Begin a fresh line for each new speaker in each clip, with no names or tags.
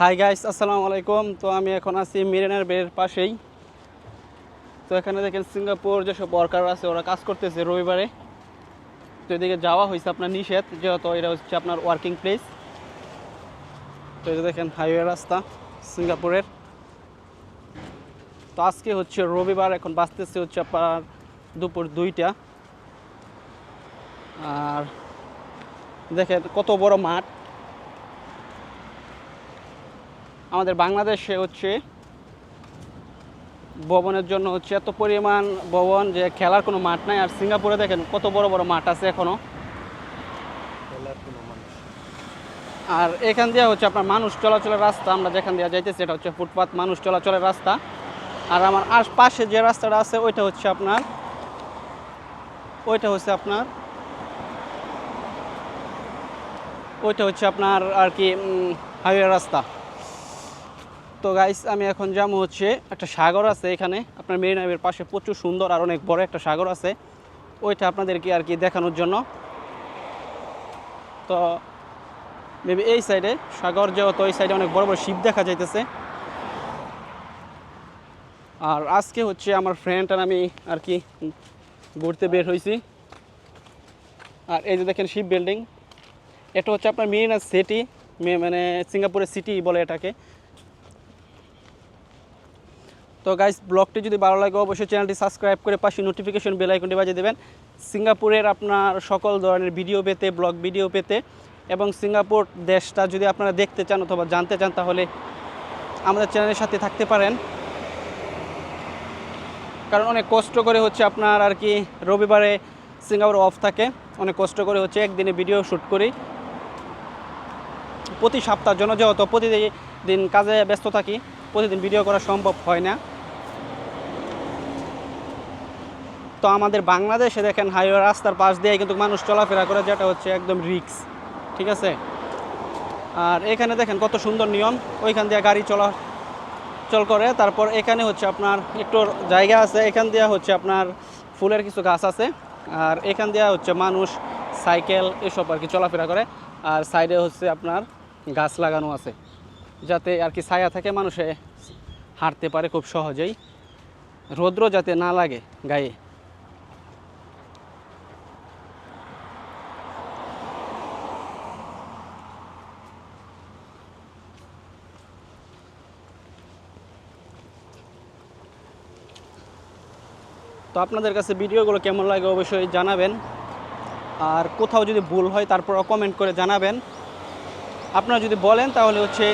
Hi guys আসসালামু আলাইকুম। তো আমি এখন আছি মিরেনার বের পাশেই। তো এখানে দেখেন সিঙ্গাপুর যেসব ওয়ার্কার আছে, ওরা কাজ করতেছে রবিবারে। তো এদিকে যাওয়া হয়েছে আপনার নিষেধ, যেহেতু এটা হচ্ছে আপনার ওয়ার্কিং প্লেস তো যে দেখেন হাইওয়ে রাস্তা সিঙ্গাপুরের। তো আজকে হচ্ছে রবিবার, এখন বাঁচতেছে হচ্ছে আপনার দুপুর দুইটা। আর দেখেন কত বড় মাঠ। আমাদের বাংলাদেশে হচ্ছে ভবনের জন্য হচ্ছে এত পরিমাণ ভবন যে খেলার কোনো মাঠ নাই। আর সিঙ্গাপুরে দেখেন কত বড় বড় মাঠ আছে এখনও। আর এখান দিয়ে হচ্ছে আপনার মানুষ চলাচলের রাস্তা আমরা যেখান দিয়ে যাইতেছি এটা হচ্ছে ফুটপাত মানুষ চলাচলের রাস্তা। আর আমার আশপাশে যে রাস্তাটা আছে ওইটা হচ্ছে আপনার ওইটা হচ্ছে আপনার ওইটা হচ্ছে আপনার আর কি হাইওয়ে রাস্তা। তো গাইস আমি এখন যাব হচ্ছে একটা সাগর আছে এখানে। আপনার মেরিনাবের পাশে প্রচুর সুন্দর আর অনেক বড় একটা সাগর আছে। ওইটা আপনাদেরকে আর কি দেখানোর জন্য। তো মেবি এই সাইডে সাগর যেহেতু ওই সাইডে অনেক বড় বড় শিপ দেখা যাইতেছে। আর আজকে হচ্ছে আমার ফ্রেন্ড আর আমি আর কি ঘুরতে বের হয়েছি আর এই যে দেখেন শিপ বিল্ডিং এটা হচ্ছে আপনার মেরিনা সিটি মানে সিঙ্গাপুরের সিটি বলে এটাকে। তো গাইস ব্লগটি যদি ভালো লাগে, অবশ্যই চ্যানেলটি সাবস্ক্রাইব করে পাশে নোটিফিকেশন বেল আইকনটি বাজিয়ে দেবেন। সিঙ্গাপুরের আপনার সকল ধরনের ভিডিও পেতে ব্লগ ভিডিও পেতে এবং সিঙ্গাপুর দেশটা যদি আপনারা দেখতে চান অথবা জানতে চান, তাহলে আমাদের চ্যানেলের সাথে থাকতে পারেন। কারণ অনেক কষ্ট করে হচ্ছে আপনার আর কি রবিবারে সিঙ্গাপুর অফ থাকে। অনেক কষ্ট করে হচ্ছে একদিনে ভিডিও শ্যুট করি। প্রতি সপ্তাহ জন্য যেহেতু প্রতিদিন কাজে ব্যস্ত থাকি, প্রতিদিন ভিডিও করা সম্ভব হয় না। তো আমাদের বাংলাদেশে দেখেন হাইওয়ে রাস্তার পাশ দিয়ে কিন্তু মানুষ চলাফেরা করে, যেটা হচ্ছে একদম রিক্স, ঠিক আছে? আর এখানে দেখেন কত সুন্দর নিয়ম, ওইখান দিয়ে গাড়ি চলা, চল করে। তারপর এখানে হচ্ছে আপনার একটু জায়গা আছে, এখান দিয়ে হচ্ছে আপনার ফুলের কিছু গাছ আছে, আর এখান দিয়ে হচ্ছে মানুষ সাইকেল এসব আর কি চলাফেরা করে, আর সাইডে হচ্ছে আপনার গাছ লাগানো আছে, যাতে আর কি ছায়া থেকে মানুষে হাঁটতে পারে খুব সহজেই। রৌদ্র যাতে না লাগে গায়ে। তো আপনাদের কাছে ভিডিওগুলো কেমন লাগে অবশ্যই জানাবেন। আর কোথাও যদি ভুল হয় তারপর কমেন্ট করে জানাবেন। আপনারা যদি বলেন তাহলে হচ্ছে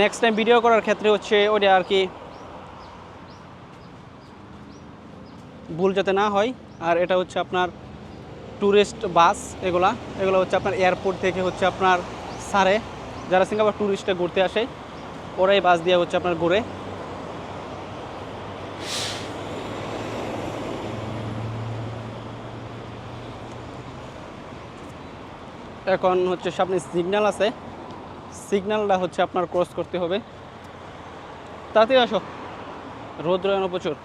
নেক্সট টাইম ভিডিও করার ক্ষেত্রে হচ্ছে ওটা আর কি ভুল যাতে না হয়। আর এটা হচ্ছে আপনার ট্যুরিস্ট বাস এগুলা, এগুলো হচ্ছে আপনার এয়ারপোর্ট থেকে হচ্ছে আপনার সারে যারা সিঙ্গাপুর ট্যুরিস্টে ঘুরতে আসে, ওরাই বাস দিয়ে হচ্ছে আপনার ঘুরে। এখন হচ্ছে সামনে সিগন্যাল আছে। সিগন্যালটা হচ্ছে আপনার ক্রস করতে হবে। তাড়াতাড়ি আসো। রোদ্র এনে প্রচুর।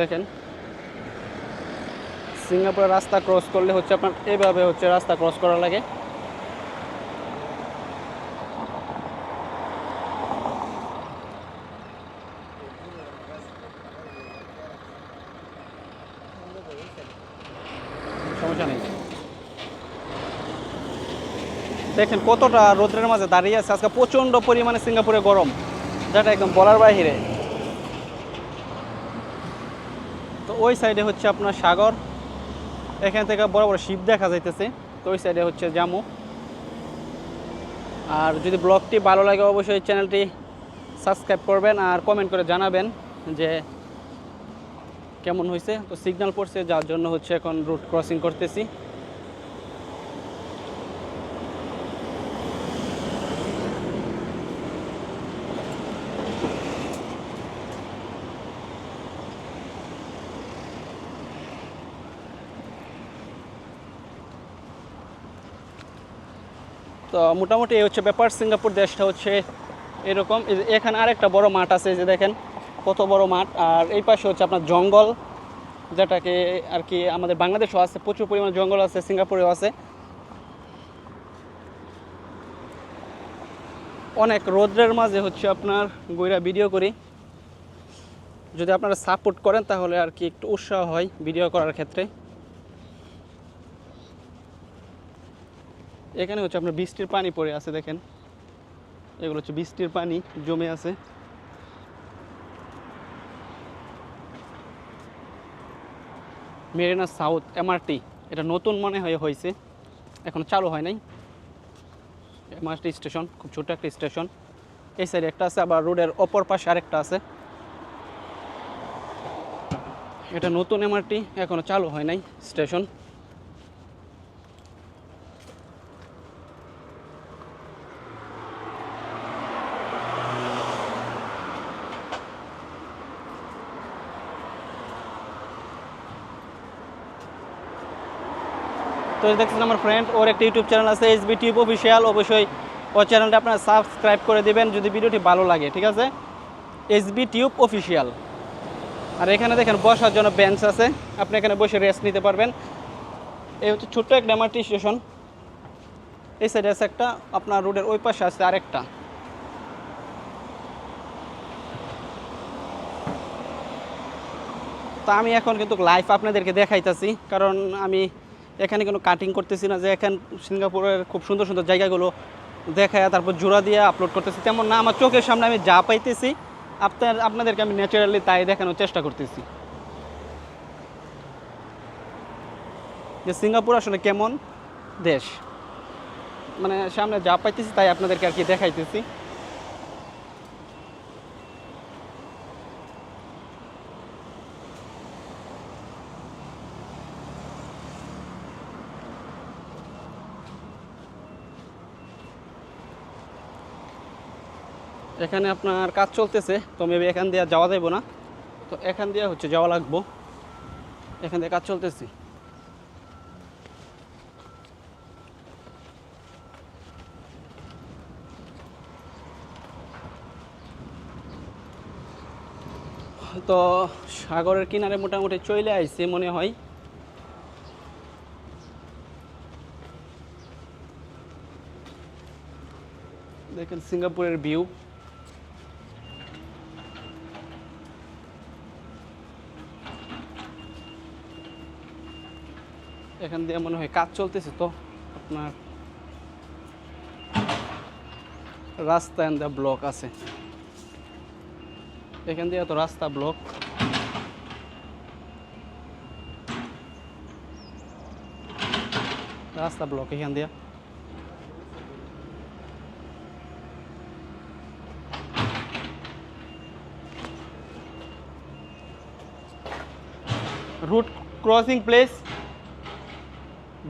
দেখেন। সিঙ্গাপুরের রাস্তা ক্রস করলে হচ্ছে আপনার এইভাবে হচ্ছে রাস্তা ক্রস করা লাগে সমস্যা নেই দেখেন কতটা রোদ্রের মাঝে দাঁড়িয়ে আছে। আজকে প্রচণ্ড পরিমাণে সিঙ্গাপুরে গরম। যেটা একদম বলার বাহিরে। তো ওই সাইডে হচ্ছে আপনার সাগর। এখান থেকে বড় বড় শিপ দেখা যাইতেছে। তো ওই সাইডে হচ্ছে জামু। আর যদি ব্লগটি ভালো লাগে, অবশ্যই চ্যানেলটি সাবস্ক্রাইব করবেন আর কমেন্ট করে জানাবেন যে কেমন হয়েছে তো সিগন্যাল পড়ছে, যার জন্য হচ্ছে এখন রুট ক্রসিং করতেছি। তো মোটামুটি এই হচ্ছে ব্যাপার, সিঙ্গাপুর দেশটা হচ্ছে এরকম। এখানে আরেকটা বড় মাঠ আছে যে দেখেন কত বড় মাঠ। আর এই পাশে হচ্ছে আপনার জঙ্গল, যেটাকে আর কি আমাদের বাংলাদেশও আছে, প্রচুর পরিমাণ জঙ্গল আছে, সিঙ্গাপুরেও আছে। অনেক রৌদ্রের মাঝে হচ্ছে আপনার গইরা ভিডিও করি। যদি আপনারা সাপোর্ট করেন তাহলে আর কি একটু উৎসাহ হয় ভিডিও করার ক্ষেত্রে। এখানে হচ্ছে আপনার বৃষ্টির পানি পড়ে আছে, দেখেন। এগুলো হচ্ছে বৃষ্টির পানি জমে আছে। মেরিনা সাউথ এমআরটি, এটা নতুন মনে হয় হয়েছে, এখন চালু হয় নাই। এমআরটি স্টেশন, খুব ছোট একটা স্টেশন। এই সাইডে একটা আছে, আবার রোডের অপর পাশে আরেকটা আছে। এটা নতুন এমআরটি, এখনও চালু হয় নাই স্টেশন। তো দেখছেন আমার ফ্রেন্ড ওর একটা ইউটিউব চ্যানেল আছে এসবি টিউব অফিসিয়াল অবশ্যই ওর চ্যানেলটা আপনারা সাবস্ক্রাইব করে দেবেন যদি ভিডিওটি ভালো লাগে, ঠিক আছে? এসবি টিউব অফিসিয়াল আর এখানে দেখেন, বসার জন্য বেঞ্চ আছে। আপনি এখানে বসে রেস্ট নিতে পারবেন। এই হচ্ছে ছোট্ট একটা এমআরটি স্টেশন এই সাইডে আছে একটা, আপনার রোডের ওই পাশে আছে আরেকটা। তা আমি এখন কিন্তু লাইভ আপনাদেরকে দেখাইতেছি, কারণ আমি এখানে কোনো কাটিং করতেছি না, যে এখান সিঙ্গাপুরের খুব সুন্দর সুন্দর জায়গাগুলো দেখায়, তারপর জোড়া দিয়ে আপলোড করতেছি। তেমন না, আমার চোখের সামনে আমি যা পাইতেছি, আপনার, আপনাদেরকে আমি ন্যাচারালি তাই দেখানোর চেষ্টা করতেছি। যে সিঙ্গাপুর আসলে কেমন দেশ? মানে সামনে যা পাইতেছি তাই আপনাদেরকে আর কি দেখাইতেছি। এখানে আপনার কাজ চলতেছে, তো মেবি এখান দিয়ে যাওয়া যাইব না। তো এখান দিয়ে হচ্ছে যাওয়া লাগবো। এখান দিয়ে কাজ চলতেছে। তো সাগরের কিনারে মোটামুটি চলে আইছে মনে হয়। দেখেন সিঙ্গাপুরের ভিউ। এখান দিয়ে মনে হয় কাজ চলতেছে তো আপনার রাস্তা এন্ড ব্লক আছে। এখান দিয়ে তো রাস্তা ব্লক। রাস্তা ব্লক এখান দিয়ে। রুট ক্রসিং প্লেস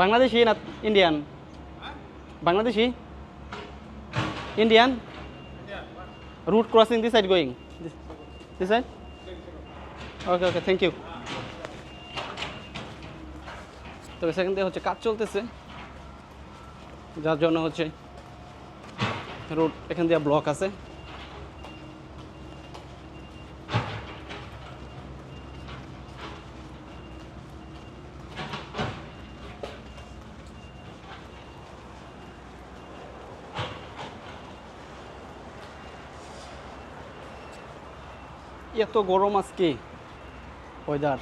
বাংলাদেশি না Indian Bangladeshi? Indian route crossing this side going this, side okay okay thank you তো সেখান থেকে হচ্ছে কাজ চলতেছে। যার জন্য হচ্ছে রুট এখান দিয়ে ব্লক আছে। এত গরম আজকে ওয়েদার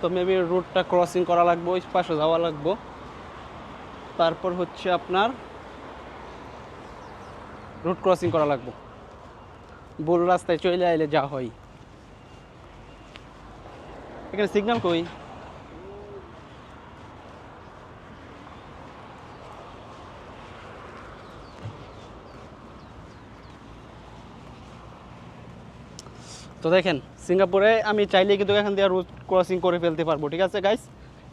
তো মেবি রুটটা ক্রসিং করা লাগবে, ওই পাশে যাওয়া লাগবো। তারপর হচ্ছে আপনার রুট ক্রসিং করা লাগবো। ভুল রাস্তায় চলে আইলে যা হয়। এখানে সিগন্যাল কই? তো দেখেন, সিঙ্গাপুরে আমি চাইলে কিন্তু এখান দিয়ে রুট ক্রসিং করে ফেলতে পারব, ঠিক আছে গাইস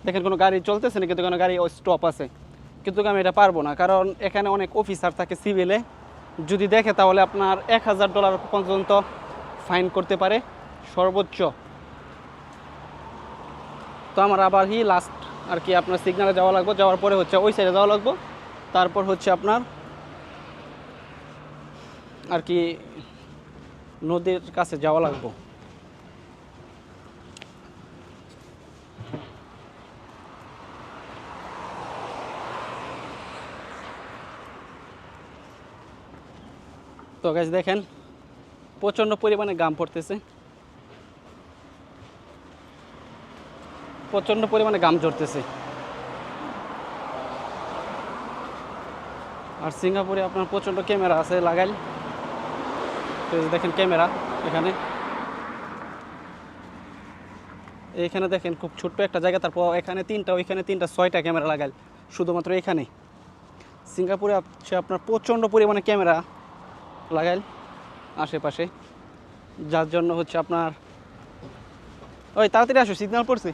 দেখেন কোনো গাড়ি চলতেছে না কিন্তু কোনো গাড়ি স্টপ আছে। কিন্তু আমি এটা পারব না, কারণ এখানে অনেক অফিসার থাকে সিভিলে যদি দেখে তাহলে আপনার এক হাজার ডলার পর্যন্ত ফাইন করতে পারে, সর্বোচ্চ। তো আমার আবার হি লাস্ট আর কি আপনার সিগনালে যাওয়া লাগবো, যাওয়ার পরে হচ্ছে ওই সাইডে যাওয়া লাগবো। তারপর হচ্ছে আপনার আর কি নদীর কাছে যাওয়া লাগবো। তো গাছ দেখেন, প্রচণ্ড পরিমাণে গাম পড়তেছে। প্রচণ্ড পরিমাণে গাম ঝরতেছে। আর সিঙ্গাপুরে আপনার প্রচণ্ড ক্যামেরা আছে লাগাইলে। দেখেন ক্যামেরা এখানে। এইখানে দেখেন খুব ছোট্ট একটা জায়গা, তারপর এখানে তিনটা, ওইখানে তিনটা, ছয়টা ক্যামেরা লাগাইল, শুধুমাত্র এখানে। সিঙ্গাপুরে হচ্ছে আপনার প্রচণ্ড পরিমাণে ক্যামেরা লাগাইল আশেপাশে, যার জন্য হচ্ছে আপনার ওই, তাড়াতাড়ি আসো, সিগন্যাল পড়ছে।